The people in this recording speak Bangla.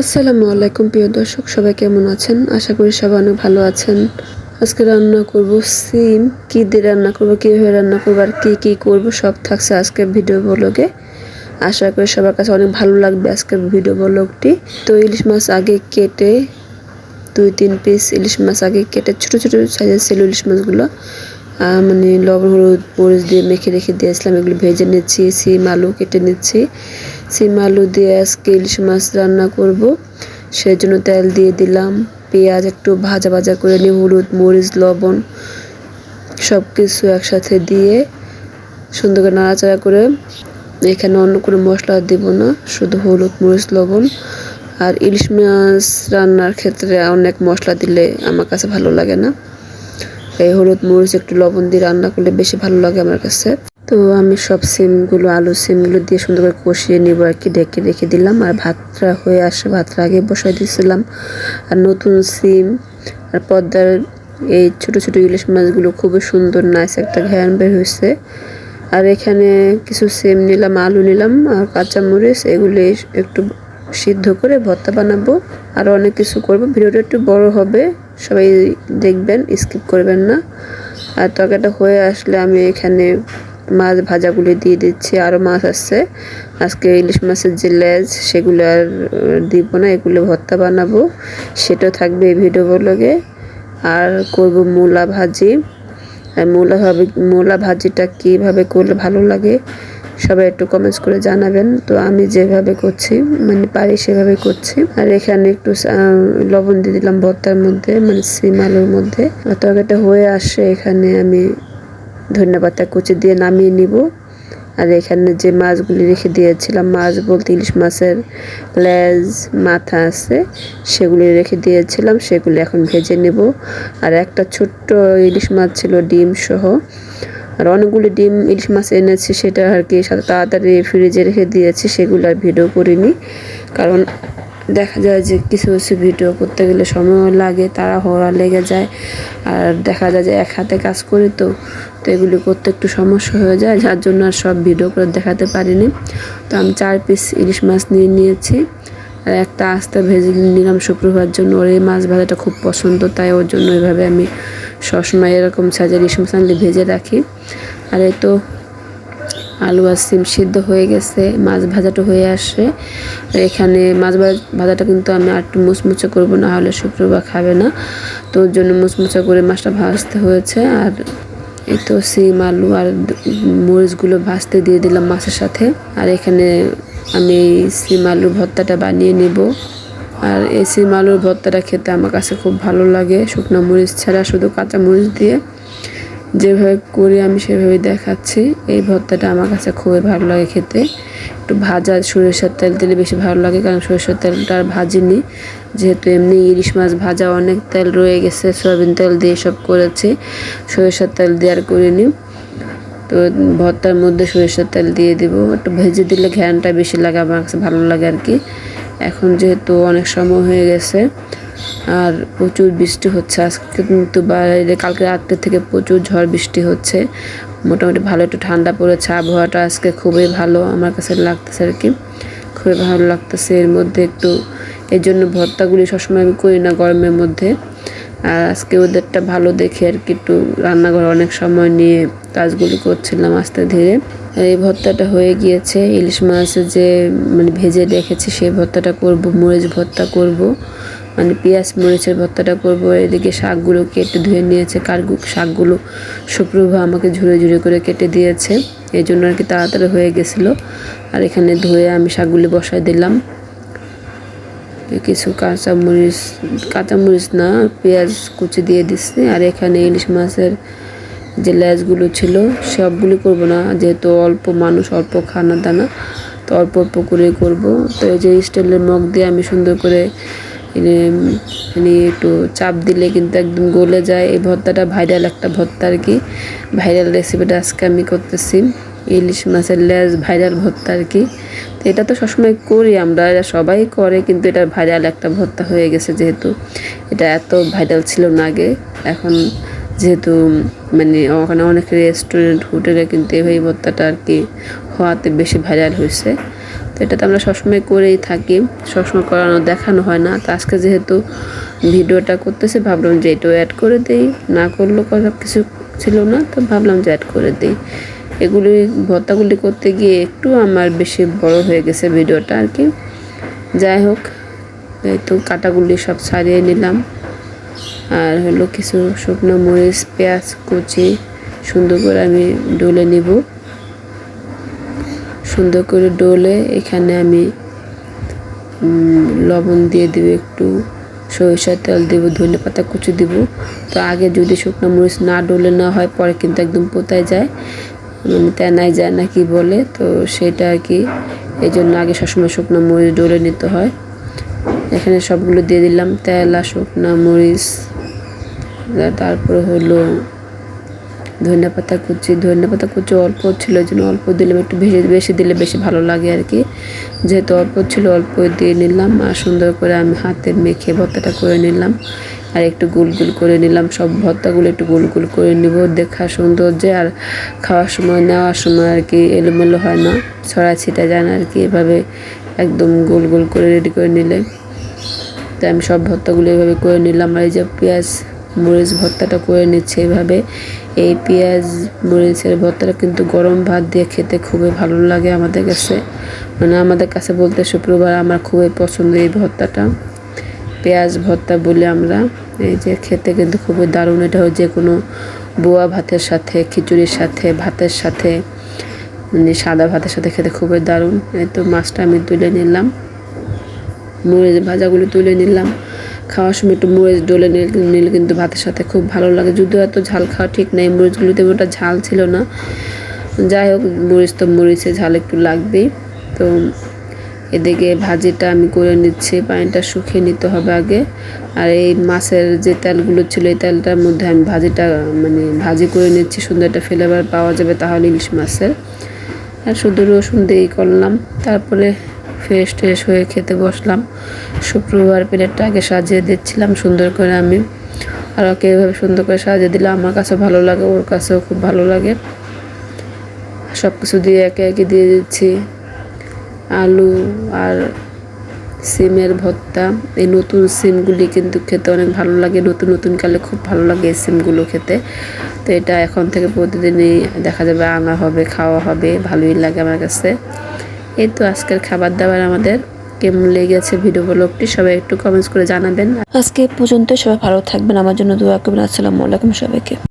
আসসালামু আলাইকুম, প্রিয় দর্শক, সবাই কেমন আছেন? আশা করি সবাই অনেক ভালো আছেন। আজকে রান্না করব সিম। কী দিয়ে রান্না করব, কীভাবে রান্না করব, আর কী কী করব, সব থাকছে আজকের ভিডিও ব্লগে। আশা করি সবার কাছে অনেক ভালো লাগবে আজকের ভিডিও ব্লগটি। তো ইলিশ মাছ আগে কেটে, দুই, তিন পিস ইলিশ মাছ আগে কেটে, ছোটো ছোটো সাইজের ছিল ইলিশ মাছগুলো। মানে লবণ, হলুদ, মরিচ দিয়ে মেখে রেখে দিয়েছিলাম এগুলো ভেজে নিচ্ছি, সিম, আলু কেটে নিচ্ছি। সিম, আলু দিয়ে আজকে ইলিশ মাছ রান্না করব। সেই জন্য তেল দিয়ে দিলাম, পেঁয়াজ একটু ভাজা ভাজা করে নিয়ে, হলুদ, মরিচ, লবণ সব কিছু একসাথে দিয়ে সুন্দর করে নাড়াচাড়া করে এখানে অন্য কোনো মশলা দেব না, শুধু হলুদ, মরিচ, লবণ। আর ইলিশ মাছ রান্নার ক্ষেত্রে অনেক মশলা দিলে আমার কাছে ভালো লাগে না। এই হলুদ মরিচ, একটু লবণ দিয়ে রান্না করলে বেশি ভালো লাগে আমার কাছে। তো আমি সব সিমগুলো, আলু সিমগুলো দিয়ে সুন্দর করে কষিয়ে নিব আর কি ডেকে রেখে দিলাম। আর ভাতটা হয়ে আসে, ভাতটা আগে বসাই দিয়েছিলাম। আর নতুন সিম আর পদ্মার এই ছোট ছোট ইলিশ মাছগুলো খুবই সুন্দর নাইস একটা ঘ্যান বের হয়েছে। আর এখানে কিছু সিম নিলাম, আলু নিলাম, আর কাঁচামরিচ, এগুলি একটু সিদ্ধ করে ভর্তা বানাবো। আর অনেক কিছু করব। ভিডিওটা একটু বড় হবে। সবাই দেখবেন স্কিপ করবেন না। আর তরকারিটা হয়ে আসলে আমি এখানে মাছ ভাজাগুলি দিয়ে দিচ্ছি। আরও মাছ আছে। আজকে ইলিশ মাছের যে লেজ, সেগুলো আর দিব না। এগুলো ভর্তা বানাবো। সেটাও থাকবে এই ভিডিও আর করব মূলা ভাজি। আর মূলা ভাবে, মূলা ভাজিটা কীভাবে করলে ভালো লাগে সবাই একটু কমেন্টস করে জানাবেন। তো আমি যেভাবে করছি মানে পারি সেভাবে করছি। আর এখানে একটু লবণ দিয়ে দিলাম ভর্তার মধ্যে মানে সিম আলুর মধ্যে। তরকারিটা হয়ে আসে, এখানে আমি ধন্যবাদটা কুচি দিয়ে নামিয়ে নিব। আর এখানে যে মাছগুলি রেখে দিয়েছিলাম, মাছ বলতে ইলিশ মাছের লেজ, মাথা আছে, সেগুলি রেখে দিয়েছিলাম, সেগুলি এখন ভেজে নেব। আর একটা ছোট্ট ইলিশ মাছ ছিল, ডিম সহ। আর অনেকগুলি ডিম ইলিশ মাছ এনেছি, সেটা আর কি সাথে তাড়াতাড়ি ফ্রিজে রেখে দিয়েছি, সেগুলো আর ভিডিও করিনি। কারণ দেখা যায় যে কিছু কিছু ভিডিও করতে গেলে সময় লাগে, তাড়াহুড়া লেগে যায়। আর দেখা যায় যে এক হাতে কাজ করি তো তো এগুলি করতে একটু সমস্যা হয়ে যায়, যার জন্য আর সব ভিডিও করে দেখাতে পারিনি। তো আমি চার পিস ইলিশ মাছ নিয়ে নিয়েছি। আর একটা আস্তে ভেজে নিলাম শুক্রবার জন্য, ওর এই মাছ ভাজাটা খুব পছন্দ, তাই ওর জন্য ওইভাবে আমি সবসময় এরকম সাজে ইলিশ মাছ আনলে ভেজে রাখি। আর এই তো আলু আর সিম সিদ্ধ হয়ে গেছে, মাছ ভাজাটা হয়ে আসে এখানে মাছ ভাজাটা কিন্তু আমি আর একটু মুচমুচে করব, না হলে শুক্রবার খাবে না। তো ওর জন্য মুচমুচে করে মাছটা ভাজতে হয়েছে। আর এই তো সিম, আলু আর মরিচগুলো ভাজতে দিয়ে দিলাম মাছের সাথে। আর এখানে আমি সিম, আলুর ভর্তাটা বানিয়ে নেব। আর এই সিম আলুর ভর্তাটা খেতে আমার কাছে খুব ভালো লাগে। শুকনো মরিচ ছাড়া শুধু কাঁচা মরিচ দিয়ে যেভাবে করি আমি সেভাবে দেখাচ্ছি। এই ভর্তাটা আমার কাছে খুবই ভালো লাগে খেতে। একটু ভাজা সরিষার তেল দিলে বেশি ভালো লাগে কারণ সরিষার তেলটা আর ভাজিনি। যেহেতু এমনি ইলিশ মাছ ভাজা অনেক তেল রয়ে গেছে, সয়াবিন তেল দিয়ে সব করেছি। সরিষার তেল দিয়ে আর করিনি। তো ভর্তার মধ্যে সরিষার তেল দিয়ে দিব। একটু ভেজে দিলে ঘ্যানটা বেশি লাগে, আমার কাছে ভালো লাগে আর কি। এখন যেহেতু অনেক সময় হয়ে গেছে, আর প্রচুর বৃষ্টি হচ্ছে। আজকে কিন্তু বাইরে কালকে রাত্রে থেকে প্রচুর ঝড় বৃষ্টি হচ্ছে। মোটামুটি ভালো একটু ঠান্ডা পড়েছে। আবহাওয়াটা আজকে খুবই ভালো, আমার কাছে লাগতেছে আর কি। খুবই ভালো লাগতেছে এর মধ্যে একটু। এই জন্য ভর্তাগুলি সবসময় আমি করি না গরমের মধ্যে। আর আজকে ওদেরটা ভালো দেখে আর কি একটু রান্নাঘর অনেক সময় নিয়ে কাজগুলি করছিলাম আস্তে ধীরে। এই ভর্তাটা হয়ে গিয়েছে। ইলিশ মাছ যে মানে ভেজে রেখেছি সেই ভর্তাটা করব, মরিচ ভর্তা করব মানে পেঁয়াজ মরিচের ভর্তাটা করব। এদিকে শাকগুলো কেটে ধুয়ে নিয়েছে। কারগু, শাকগুলো সুপ্রভা আমাকে ঝুড়ে ঝুড়ে করে কেটে দিয়েছে। এই জন্য আর কি তাড়াতাড়ি হয়ে গেছিল। আর এখানে ধুয়ে আমি শাকগুলি বসাই দিলাম। কিছু কাঁচা কাঁচামরিচ কাঁচামরিচ না, পেঁয়াজ কুচি দিয়ে দিচ্ছি। আর এখানে ইলিশ মাছের যে লেজগুলো ছিল, সবগুলি করব না। যেহেতু অল্প মানুষ, অল্প খানা দানা, তো অল্প অল্প করে করব। তো এই যে স্টিলের মগ দিয়ে আমি সুন্দর করে মানে একটু চাপ দিলে কিন্তু একদম গলে যায়। এই ভর্তাটা ভাইরাল একটা ভর্তা আর কি। ভাইরাল রেসিপিটা আজকে আমি করতেছি। ইলিশ মাছের লেজ ভাইরাল ভর্তা আর কি। তো এটা তো সবসময় করি আমরা এটা সবাই করে, কিন্তু এটা ভাইরাল একটা ভর্তা হয়ে গেছে যেহেতু। এটা এত ভাইরাল ছিল না আগে। এখন যেহেতু মানে ওখানে অনেক রেস্টুরেন্ট হোটেলে কিন্তু এই ভর্তাটা আর কি হওয়াতে বেশি ভাইরাল হয়েছে। তো এটা তো আমরা সবসময় করেই থাকি, সবসময় করানো, দেখানো হয় না। তো আজকে যেহেতু ভিডিওটা করতেছে, ভাবলাম যে এটাও অ্যাড করে দিই। না করলেও কথা কিছু ছিল না, তো ভাবলাম যে অ্যাড করে দিই। এগুলি, ভর্তাগুলি করতে গিয়ে একটু আমার বেশি বড় হয়ে গেছে ভিডিওটা আর কি। যাই হোক, এই তো কাটাগুলি সব ছাড়িয়ে নিলাম। আর হলো কিছু শুকনো মরিচ, পেঁয়াজ কুচি, সুন্দর করে আমি ডলে নিব। সুন্দর করে ডলে এখানে আমি লবণ দিয়ে দেব একটু, সরিষার তেল দেবো, ধনে পাতা কুচি দিব। তো আগে যদি শুকনো মরিচ না ডলে না হয়, পরে কিন্তু একদম পোতায় যায়। মানে তেনায় যায় না কি বলে, তো সেটা আর কি। এই জন্য আগে সবসময় শুকনো মরিচ ডলে নিতে হয়। এখানে সবগুলো দিয়ে দিলাম, তেল শুকনো মরিচ। তারপরে হলো ধনে পাতা কুচি ধনে পাতা কুচি অল্প ছিল ওই জন্য অল্প দিলাম, একটু বেশি বেশি দিলে বেশি ভালো লাগে আর কি। যেহেতু অল্প ছিল, অল্প দিয়ে নিলাম আর সুন্দর করে আমি হাতে মেখে ভর্তাটা করে নিলাম। আর একটু গোল গোল করে নিলাম, সব ভর্তাগুলো একটু গোল গোল করে নিব, দেখা সৌন্দর্যে আর খাওয়ার সময়, নেওয়ার সময় আর কি এলোমেলো হয় না ছড়া ছিটা যায় না আর কি, এভাবে একদম গোল গোল করে রেডি করে নিলে। তাই আমি সব ভর্তাগুলো এভাবে করে নিলাম, আর এই যে পেঁয়াজ মরিচ ভর্তাটা করে নিচ্ছে এইভাবে এই পেঁয়াজ, মরিচের ভর্তাটা কিন্তু গরম ভাত দিয়ে খেতে খুবই ভালো লাগে আমাদের কাছে। মানে আমাদের কাছে বলতে শুক্রবার আমার খুবই পছন্দ এই ভর্তাটা। পেঁয়াজ ভর্তা বলে আমরা। এই যে খেতে কিন্তু খুবই দারুণ। এটা যে কোনো বোয়া ভাতের সাথে, খিচুড়ির সাথে, ভাতের সাথে মানে সাদা ভাতের সাথে খেতে খুবই দারুণ। এই তো মাছটা আমি তুলে নিলাম। মরিচ ভাজাগুলো তুলে নিলাম। খাওয়ার সময় একটু মরিচ ডলে নিলে কিন্তু ভাতের সাথে খুব ভালো লাগে। যদিও এত ঝাল খাওয়া ঠিক নেই মরিচগুলোতে ওটা ঝাল ছিল না। যাই হোক, মরিচ তো মরিচে ঝাল একটু লাগবেই। তো এদিকে ভাজিটা আমি করে নিচ্ছি, পানিটা শুকিয়ে নিতে হবে আগে। আর এই মাছের যে তেলগুলো ছিল, এই তেলটার মধ্যে আমি ভাজিটা মানে ভাজি করে নিচ্ছি। সুন্দর একটা ফ্লেভার পাওয়া যাবে তাহলে ইলিশ মাছের। আর শুধু রসুন দিয়েই করলাম। তারপরে ফ্রেশ ট্রেশ হয়ে খেতে বসলাম। শুক্রবার প্লেটটা আগে সাজিয়ে দিচ্ছিলাম সুন্দর করে আমি। আর ওকে এভাবে সুন্দর করে সাজিয়ে দিলে আমার কাছে ভালো লাগে, ওর কাছেও খুব ভালো লাগে। সব কিছু দিয়ে একে একে দিয়ে দিচ্ছি। আলু আর সিমের ভর্তা। এই নতুন সিমগুলি কিন্তু খেতে অনেক ভালো লাগে, নতুন নতুন কালে খুব ভালো লাগে এই সিমগুলো খেতে। তো এটা এখন থেকে প্রতিদিনই দেখা যাবে, আনা হবে, খাওয়া হবে, ভালোই লাগে আমার কাছে। এই তো আজকের খাবার দাবার আমাদের। কেমন লেগেছে ভিডিও ব্লগটি সবাই একটু কমেন্টস করে জানাবেন। আজকে পর্যন্ত সবাই ভালো থাকবেন। আমার জন্য দোয়া করবেন। আসসালামু আলাইকুম সবাইকে।